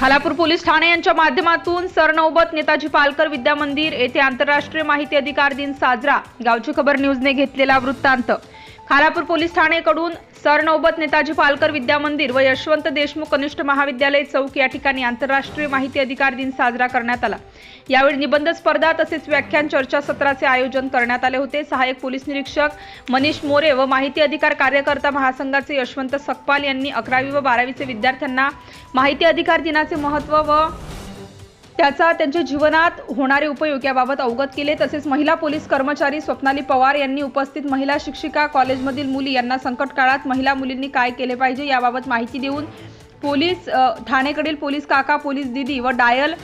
Khalapur police Thane यांच्या माध्यमातून सरनौबत नेताजी पालकर विद्या मंदिर येथे आंतरराष्ट्रीय माहिती अधिकार दिन साजरा. गावची खबर न्यूजने घेतलेला वृत्तांत. खालापूर पोलीस ठाणेकडून सरनौबत नेताजी पालकर विद्या मंदिर व यशवंत देशमुख कनिष्ठ महाविद्यालय चौक या ठिकाणी आंतरराष्ट्रीय माहिती अधिकार दिन साजरा करण्यात आला. यावेळी निबंध स्पर्धा तसेच व्याख्यान चर्चासत्राचे आयोजन करण्यात आले होते. सहाय्यक पोलीस निरीक्षक मनीष मोरे व माहिती अधिकार कार्यकर्ता महासंघाचे यशवंत सकपाल यांनी अकरावी व बारावीचे विद्यार्थ्यांना माहिती अधिकार दिनाचे महत्त्व व त्याचा त्यांच्या जीवनात होणारे उपयोग याबाबत अवगत केले. तसेच महिला पोलीस कर्मचारी स्वप्नाली पवार यांनी उपस्थित महिला शिक्षिका कॉलेजमधील मुली यांना संकट काळात महिला मुलींनी काय केले पाहिजे याबाबत माहिती देऊन पोलीस ठाणेकडील पोलीस काका पोलीस दिदी व डायल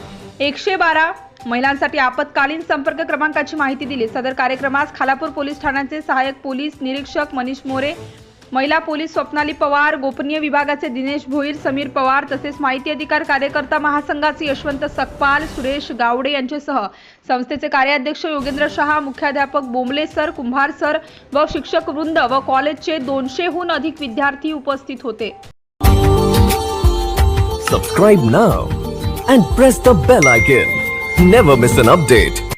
एकशे बारा महिलांसाठी आपत्कालीन संपर्क क्रमांकाची माहिती दिली. सदर कार्यक्रमास खालापूर पोलीस ठाण्याचे सहाय्यक पोलीस निरीक्षक मनीष मोरे महिला पोलीस स्वप्नाली पवार गोपनीय विभागाचे दिनेश भोईर समीर पवार तसेच माहिती अधिकार कार्यकर्ता महासंघाचे यशवंत सकपाल सुरेश गावडे यांच्यासह संस्थेचे कार्याध्यक्ष योगेंद्र शहा मुख्याध्यापक बोमले सर कुंभार सर व शिक्षक वृंद व कॉलेजचे दोनशेहून अधिक विद्यार्थी उपस्थित होते. Subscribe now and press the bell icon never miss an update